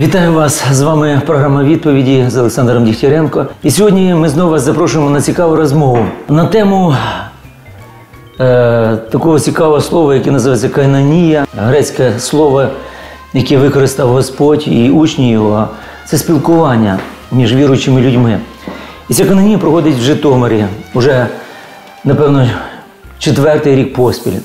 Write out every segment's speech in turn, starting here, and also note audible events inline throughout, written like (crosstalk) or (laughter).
Вітаю вас! З вами програма відповіді з Олександром Дігтяренко. І сьогодні ми знову вас запрошуємо на цікаву розмову на тему е, такого цікавого слова, яке називається кайнанія, грецьке слово, яке використав Господь і учні його. Це спілкування між віруючими людьми. І ця кайнанія проходить в Житомирі уже, напевно, четвертий рік поспіль.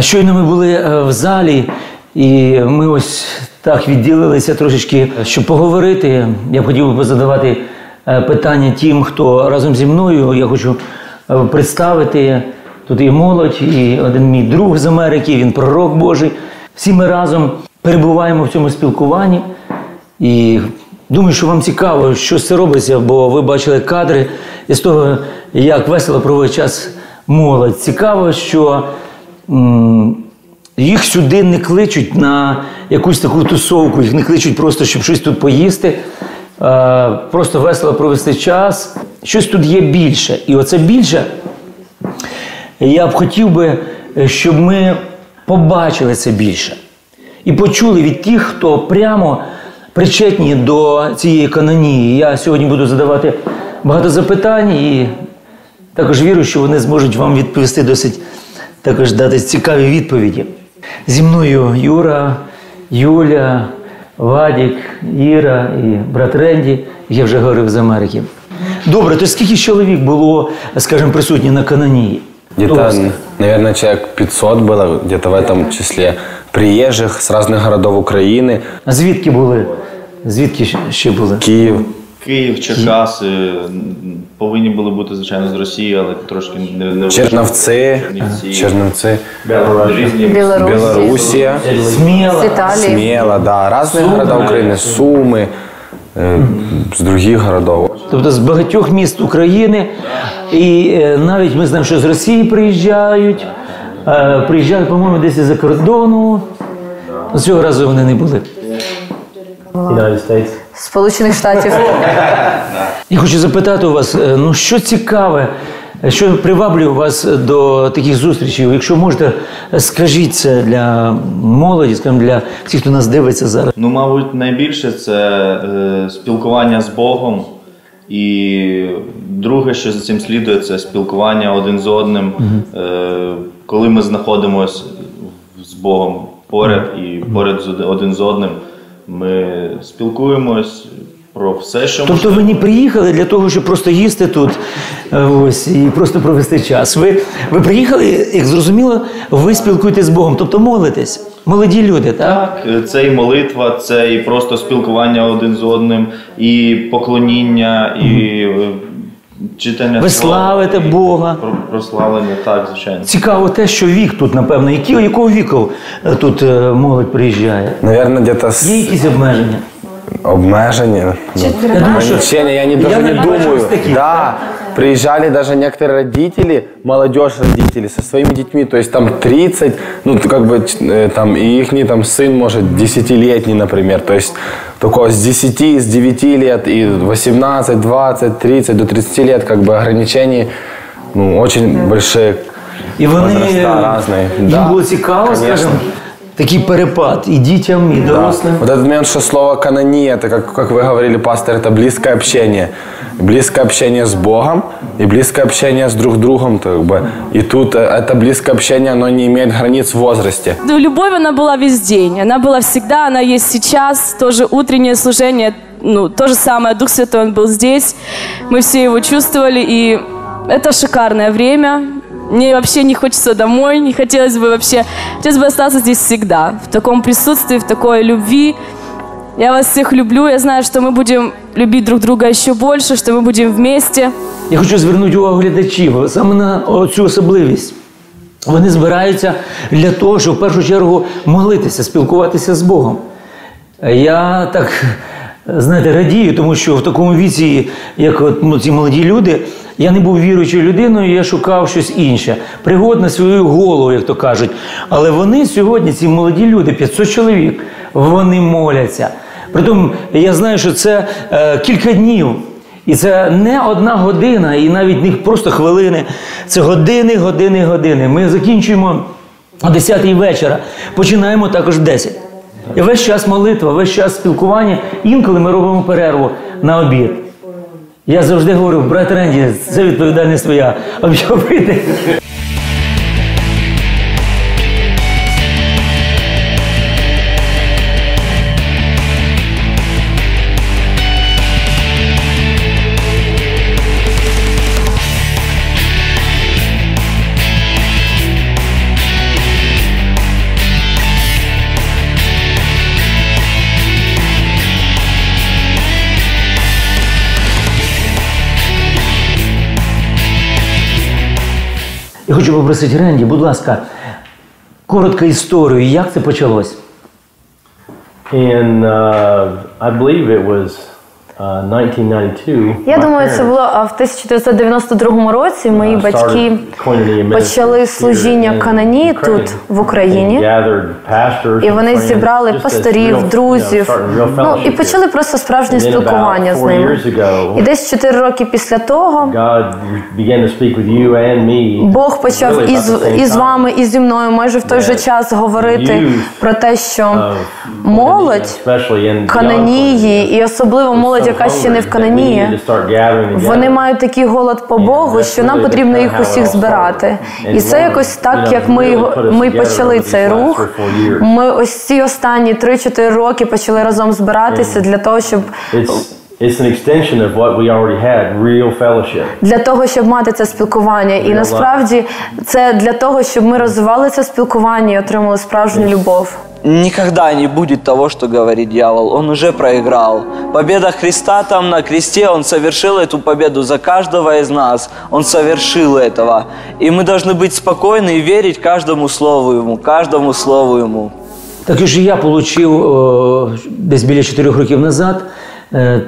Щойно ми були е, в залі, і ми ось так відділилися трошечки, щоб поговорити. Я б хотів би задавати е, питання тим, хто разом зі мною. Я хочу е, представити. Тут і молодь, і один мій друг з Америки, він пророк Божий. Всі ми разом перебуваємо в цьому спілкуванні. І думаю, що вам цікаво, що це робиться, бо ви бачили кадри із того, як весело проводить час молодь. Цікаво, що їх сюди не кличуть на якусь таку тусовку, їх не кличуть просто, щоб щось тут поїсти, просто весело провести час. Щось тут є більше. І оце більше я б хотів би, е, щоб ми побачили це більше і почули від тих, хто прямо причетні до цієї канонії. Я сьогодні буду задавати багато запитань і також вірю, що вони зможуть вам відповісти досить також дати цікаві відповіді. Зі мною Юра, Юля, Вадік, Іра і брат Ренді, як я вже говорив з Америки. Добре, то скільки чоловік було, скажімо, присутні на канонії? Где-то, Товстих. наверное, человек 500 было, где-то в этом числе приезжих с разных городов Украины. А звідки були? Звідки ще- ще були? Киев, Київ, Черкаси м, повинні були бути, звичайно, з Росії, але трошки не, не Черновцы, Чернівці, Черновцы, різні Білорусі, Белоруссия, Сміло. з Італії. Смело, да, разные города Украины, Сумы, э, с других городов. Тобто з багатьох міст України. І е, навіть ми знаємо, що з Росії приїжджають, е, приїжджають, по-моєму, десь із-за кордону. Ну, Цього разу вони не були. Сполучених Штатів. Я хочу запитати у вас, е, ну що цікаве, що приваблює вас до таких зустрічей? Якщо можете, скажіть це для молоді, скажімо, для всіх, хто нас дивиться зараз. Ну, мабуть, найбільше це е, спілкування з Богом. І друге, що за цим слідує, це спілкування один з одним. Е, коли ми знаходимося з Богом поряд і поряд з один з одним, ми спілкуємось про все, що Тобто ви не приїхали для того, щоб просто їсти тут е, ось, і просто провести час. Ви, ви приїхали, як зрозуміло, ви спілкуєтесь з Богом, тобто молитесь. Молоді люди, так? Так, це і молитва, це і просто спілкування один з одним, і поклоніння, і е, читання Ви славите і Бога. про- Прославлення, так, звичайно. Цікаво те, що вік тут, напевно, які, якого віку е, тут е, молодь приїжджає? Наверное, где-то Є якісь обмеження? обмежения. ну, Я думаю, що Ограничения, я не, даже Я не не бачу думаю. ось таких, Да, приезжали даже некоторые родители, молодежь родители со своими детьми, то есть там 30, ну то как бы ч- э, там и их там сын может 10-летний, например, то есть такого с 10, с 9 лет и 18, 20, 30 до 30 лет как бы ограничений, ну очень большие і вони возраста разные. їм Да, було цікаво, конечно. скажімо, такий перепад і дітям, і Да. дорослим. Вот этот момент, что слово канония, это, как, как вы говорили, пастор, это близкое общение. Близкое общение с Богом и близкое общение с друг другом. то Как бы. И тут э, это близкое общение, оно не имеет границ в возрасте. Ну, любовь, она была весь день. Она была всегда, она есть сейчас. Тоже утреннее служение, ну, то же самое. Дух Святой, Он был здесь. Мы все его чувствовали. И это шикарное время. Мне вообще не хочется домой, не хотелось бы вообще... Хотелось бы остаться здесь всегда. В таком присутствии, в такой любви. Я вас всех люблю. Я знаю, что мы будем любить друг друга еще больше, что мы будем вместе. Я хочу звернути увагу глядачів саме на цю особливість. Вони збираються для того, щоб в першу чергу молитися, спілкуватися з Богом. Я так знаєте, радію, тому що в такому віці, як от, ну, ці молоді люди, я не був віруючою людиною, я шукав щось інше. Пригод на свою голову, як то кажуть. Але вони сьогодні, ці молоді люди, 500 чоловік, вони моляться. Притом я знаю, що це е, кілька днів. І це не одна година, і навіть не просто хвилини. Це години, години, години. Ми закінчуємо о 10-й вечора, починаємо також в 10. Весь час молитва, весь час спілкування. Інколи ми робимо перерву на обід. Я завжди говорю, брат Ренді, це відповідальність своя. (laughs) Об'явити. Я хочу попросити Ренді, будь ласка, коротка історію, як це почалось? In, uh, I believe it was 1992. Я думаю, це було в 1992 році. Мої uh, батьки почали служіння Канані тут, в Україні. І вони зібрали пасторів, друзів. Ну і почали просто справжнє спілкування з ними. І десь чотири роки після того. Бог почав із, із вами, і зі мною майже в той же час говорити про те, що молодь Кананії, і особливо молодь, яка ще не в together. Вони мають такий голод по Богу, що нам потрібно їх усіх збирати. І це якось так, як ми ми почали цей рух. Ми ось ці останні 3-4 роки почали разом збиратися для того, щоб It's it's an extension of what we already had, real fellowship. для того, щоб мати це спілкування. І насправді це для того, щоб ми розвивали це спілкування і отримали справжню любов. Никогда не будет того, что говорит дьявол. Он уже проиграл. Победа Христа там на кресте, Он совершил эту победу за каждого из нас. Он совершил этого. И мы должны быть спокойны и верить каждому слову Ему, каждому слову Ему. Так і я отримав десь біля чотирьох років назад е,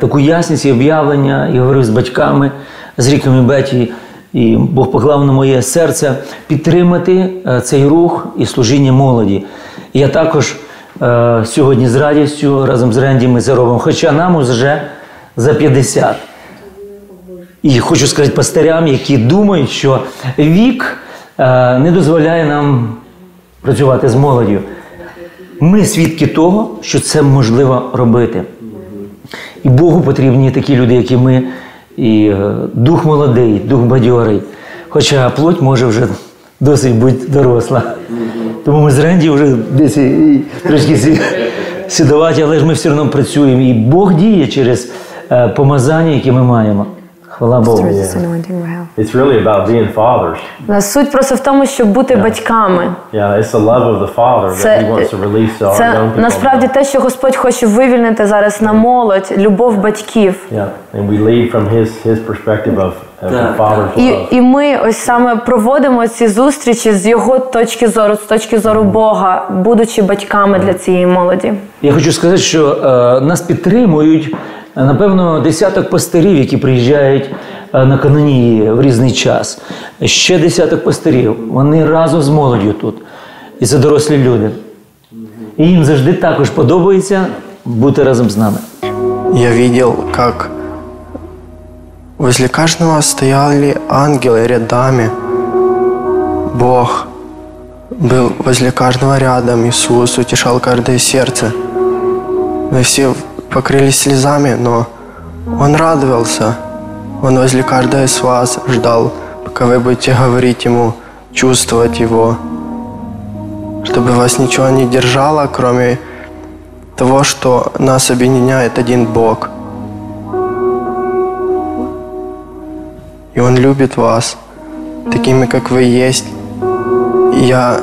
таку ясність і об'явлення, і говорив з батьками, з ріками Беті, і Бог поклав на моє серце підтримати е, цей рух і служіння молоді. І я також е, сьогодні з радістю разом з Ренді ми це робимо, хоча нам вже за 50. І хочу сказати пастирям, які думають, що вік е, не дозволяє нам працювати з молоддю. Ми свідки того, що це можливо робити. І Богу потрібні такі люди, як і ми, і е, дух молодий, дух бадьорий. Хоча плоть може вже досить бути доросла. Тому ми з Ренді вже десь трошки сідувати, але ж ми все одно працюємо. І Бог діє через е, помазання, яке ми маємо. Хвала Богу. It's really about being fathers. Суть просто в тому, щоб бути батьками. Yeah, it's the love of the Father that He wants to release to our young це people. насправді те, що Господь хоче вивільнити зараз на молодь, любов батьків. Yeah, and we lead from His His perspective of, І, і ми ось саме проводимо ці зустрічі з його точки зору, з точки зору Бога, будучи батьками для цієї молоді. Я хочу сказати, що е, нас підтримують, напевно, десяток пастирів, які приїжджають е, на канонії в різний час. Ще десяток пастирів. Вони разом з молоддю тут. І це дорослі люди. І їм завжди також подобається бути разом з нами. Я видел, как возле каждого стояли ангелы рядами. Бог был возле каждого рядом. Иисус утешал каждое сердце. Мы все покрылись слезами, но Он радовался. Он возле каждого из вас ждал, пока вы будете говорить Ему, чувствовать Его. Чтобы вас ничего не держало, кроме того, что нас объединяет один Бог. И Он любит вас, такими, как вы есть. И я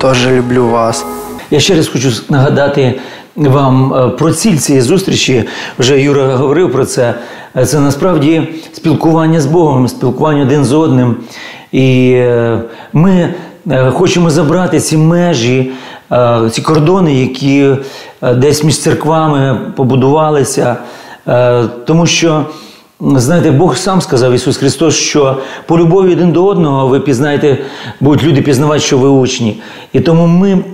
тоже люблю вас. Я ще раз хочу нагадати вам е, про ціль цієї зустрічі. Вже Юра говорив про це. Е, Це насправді спілкування з Богом, спілкування один з одним. І е, ми хочемо забрати ці межі ці кордони, які десь між церквами побудувалися. Тому що, знаєте, Бог сам сказав Ісус Христос, що по любові один до одного ви пізнаєте, будуть люди пізнавати, що ви учні. І тому ми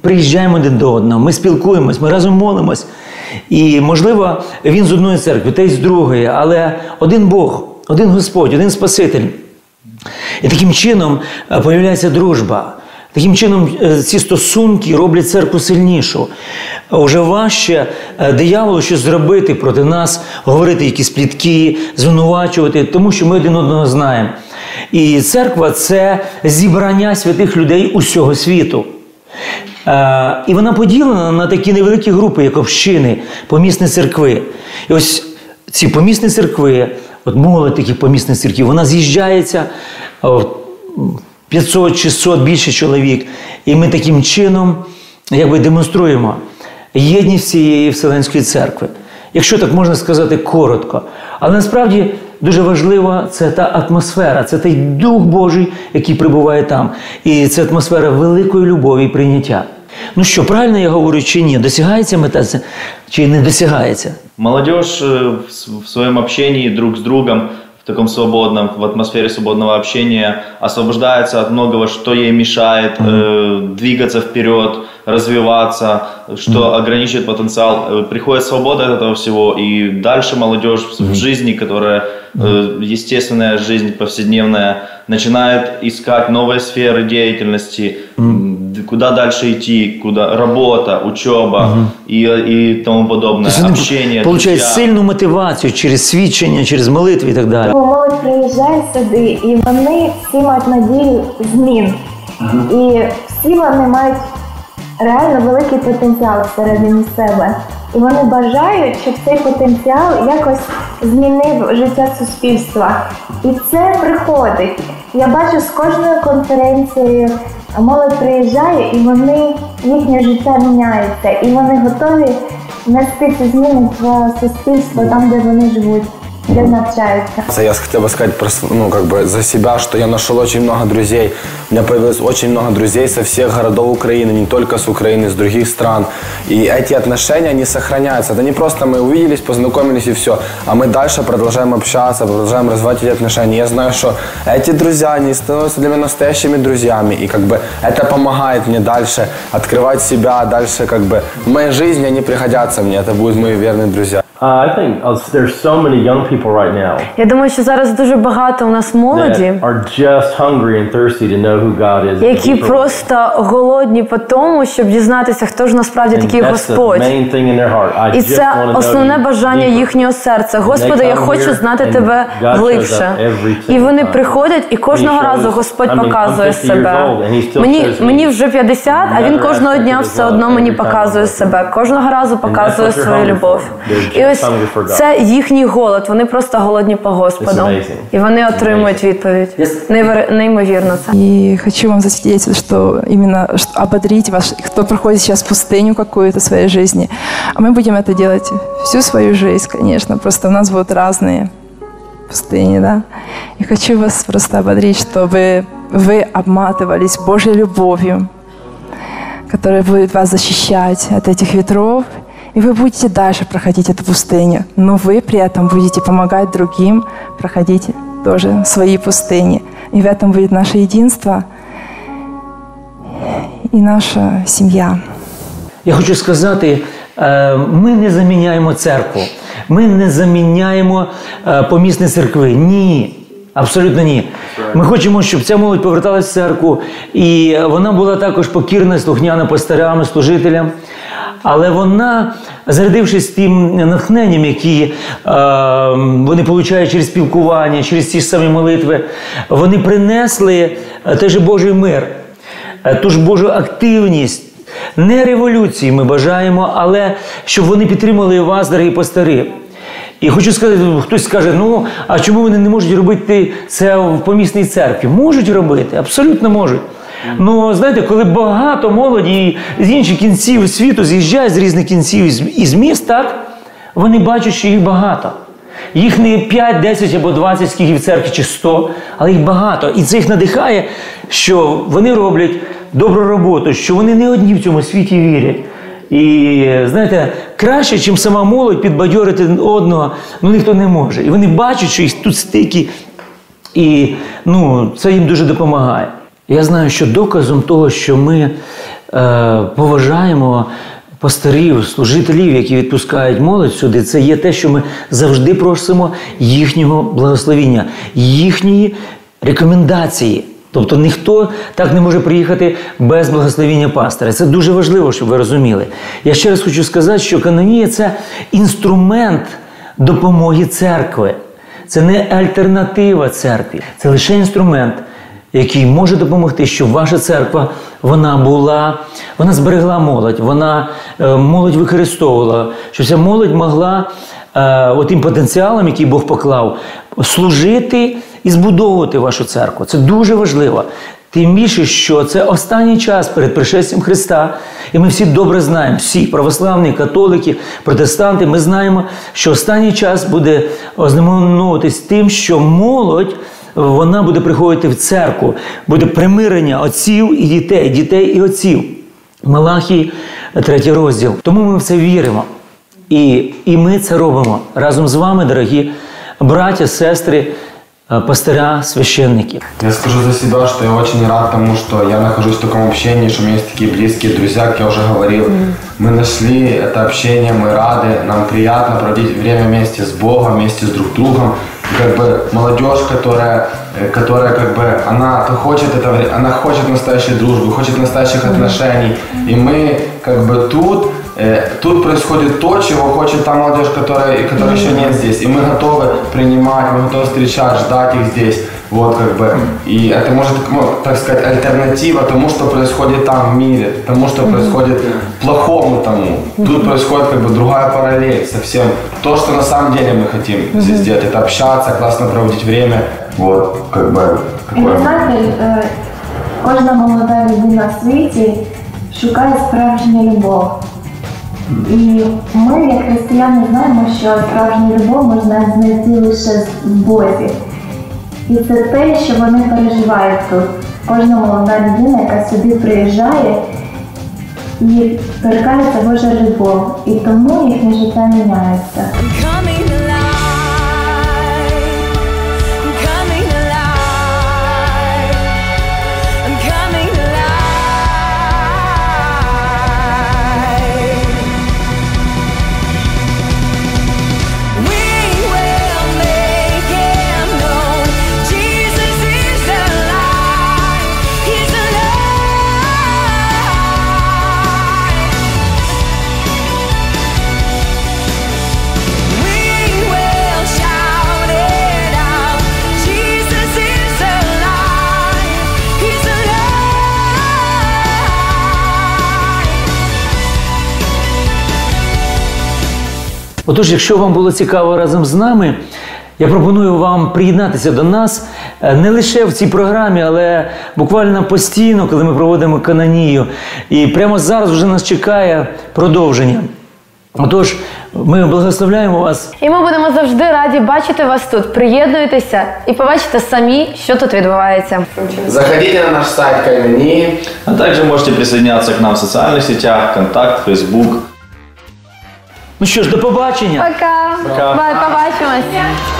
приїжджаємо один до одного, ми спілкуємось, ми разом молимось. І, можливо, він з одної церкви, та й з другої, але один Бог, один Господь, один Спаситель. І таким чином е, появляється дружба. Таким чином, е, ці стосунки роблять церкву сильнішу. Уже важче е, дияволу щось зробити проти нас, говорити якісь плітки, звинувачувати, тому що ми один одного знаємо. І церква це зібрання святих людей усього світу. Е, І вона поділена на такі невеликі групи, як общини, помісні церкви. І ось ці помісні церкви, от молодь таких помісних церків, вона з'їжджається о, 500-600 більше чоловік. І ми таким чином якби демонструємо єдність всієї Вселенської церкви. Якщо так можна сказати коротко. Але насправді дуже важлива це та атмосфера, це той Дух Божий, який прибуває там. І це атмосфера великої любові і прийняття. Ну що, правильно я говорю чи ні? Досягається мета це чи не досягається? Молодежь э, в с- в своем общении друг с другом, в таком свободном, в атмосфере свободного общения, освобождается от многого, что ей мешает э, двигаться вперед, развиваться, что ограничивает потенциал. Э, Приходит свобода от этого всего, и дальше молодежь в в жизни, которая э, естественная жизнь повседневная, начинает искать новые сферы деятельности, м, д- куда дальше идти, куда работа, учеба и, и тому подобное, Тобто вони общение. получають друзья. сильну мотивацію через свідчення, через молитви і так далі. Бо молодь приїжджає сюди, і вони всі мають надію змін. І всі вони мають реально великий потенціал всередині себе. І вони бажають, щоб цей потенціал якось змінив життя суспільства. І це приходить. Я бачу з кожною конференцією молодь приїжджає, і вони їхнє життя міняється, і вони готові нести ці зміни в суспільство там, де вони живуть, де навчаються. Я хотел бы сказать про, ну, как бы за себя, что я нашел очень много друзей. У меня появилось очень много друзей со всех городов Украины, не только с Украины, с других стран. И эти отношения, они сохраняются. Это не просто мы увиделись, познакомились и все. А мы дальше продолжаем общаться, продолжаем развивать эти отношения. Я знаю, что эти друзья, они становятся для меня настоящими друзьями. И как бы это помогает мне дальше открывать себя, дальше как бы в моей жизни они пригодятся мне. Это будут мои верные друзья. Uh, I think uh, there's so many young people right now Я думаю, що зараз дуже багато у нас молоді, that are just hungry and thirsty to know які просто голодні по тому, щоб дізнатися, хто ж насправді такий Господь. І це основне бажання їхнього серця. Господи, я хочу знати тебе глибше. І вони приходять, і кожного разу Господь показує себе. Мені мені вже 50, а він кожного дня все одно мені показує себе. Кожного разу показує свою любов. І ось це їхній голод. Вони просто голодні по Господу. І вони отримують відповідь. Неймовірно це. Хочу вам засвидетельствовать, что именно ободрить вас, кто проходит сейчас пустыню какую-то в своей жизни. А мы будем это делать всю свою жизнь, конечно. Просто у нас будут разные пустыни, да. И хочу вас просто ободрить, чтобы вы обматывались Божьей любовью, которая будет вас защищать от этих ветров, и вы будете дальше проходить эту пустыню, но вы при этом будете помогать другим проходить тоже свои пустыни. И в этом будет наше единство и наша семья. Я хочу сказати, е, ми не заміняємо церкву, ми не заміняємо е, помісні церкви. Ні. Абсолютно ні. Ми хочемо, щоб ця молодь поверталась в церкву, і вона була також покірна, слухняна пастирям, служителям. Але вона, зарядившись тим натхненням, які е, вони получають через спілкування, через ті ж самі молитви, вони принесли е, же Божий мир, е, ту ж Божу активність. Не революції ми бажаємо, але щоб вони підтримали вас, дорогі пастирі. І хочу сказати, хтось скаже, ну а чому вони не можуть робити це в помісній церкві? Можуть робити, абсолютно можуть. Ну, знаєте, коли багато молоді з інших кінців світу з'їжджають з різних кінців із, міст, так, вони бачать, що їх багато. Їх не 5, 10 або 20, скільки в церкві, чи 100, але їх багато. І це їх надихає, що вони роблять добру роботу, що вони не одні в цьому світі вірять. І знаєте, краще, ніж сама молодь підбадьорити одного, ну ніхто не може. І вони бачать, що їх тут стільки, і ну, це їм дуже допомагає. Я знаю, що доказом того, що ми е, поважаємо пастирів, служителів, які відпускають молодь сюди, це є те, що ми завжди просимо їхнього благословіння, їхньої рекомендації. Тобто ніхто так не може приїхати без благословіння пастора. Це дуже важливо, щоб ви розуміли. Я ще раз хочу сказати, що канонія це інструмент допомоги церкви. Це не альтернатива церкві, це лише інструмент, який може допомогти, щоб ваша церква вона була, вона зберегла молодь, вона е, молодь використовувала, щоб ця молодь могла е, отим потенціалом, який Бог поклав, служити і збудовувати вашу церкву. Це дуже важливо. Тим більше, що це останній час перед пришестям Христа, і ми всі добре знаємо, всі православні, католики, протестанти, ми знаємо, що останній час буде ознаменовуватись тим, що молодь вона буде приходити в церкву, буде примирення отців і дітей, дітей і отців. Малахій, третій розділ. Тому ми в це віримо. І, і ми це робимо разом з вами, дорогі браття, сестри, е, пастиря, священники. Я скажу за себя, что я очень рад тому, что я нахожусь в таком общении, что у меня есть такие близкие друзья, как я уже говорил. Мы нашли это общение, мы рады, нам приятно проводить время вместе с Богом, вместе с друг другом. Как бы молодежь, которая, э, которая как бы, она хочет это, вре- она хочет настоящей дружбы, хочет настоящих отношений. И мы как бы тут, э, тут происходит то, чего хочет та молодежь, которая, которая еще нет здесь. И мы готовы принимать, мы готовы встречать, ждать их здесь. Вот как бы. И это может, ну, так сказать, альтернатива тому, что происходит там в мире, тому, что происходит плохому тому. Тут происходит как бы другая параллель совсем. То, что на самом деле мы хотим здесь сделать, это общаться, классно проводить время. Вот, как бы, І ви такое. знаєте, е, кожна молода людина в світі шукає справжню любов. І ми, як християни, знаємо, що справжню любов можна знайти лише в Бозі. І це те, що вони переживають тут. Кожна молода людина, яка сюди приїжджає і торкається Божа любов. І тому їхнє життя міняється. Отож, якщо вам було цікаво разом з нами, я пропоную вам приєднатися до нас е, не лише в цій програмі, але буквально постійно, коли ми проводимо канонію. І прямо зараз вже нас чекає продовження. Отож, ми благословляємо вас І ми будемо завжди раді бачити вас тут. Приєднуйтеся і побачите самі, що тут відбувається. Заходите на наш сайт Каймении. А также можете присоединяться к нам в социальных сетях, Контакт, Фейсбук. Ну що ж, до побачення. Пока! Пока. Побачимось!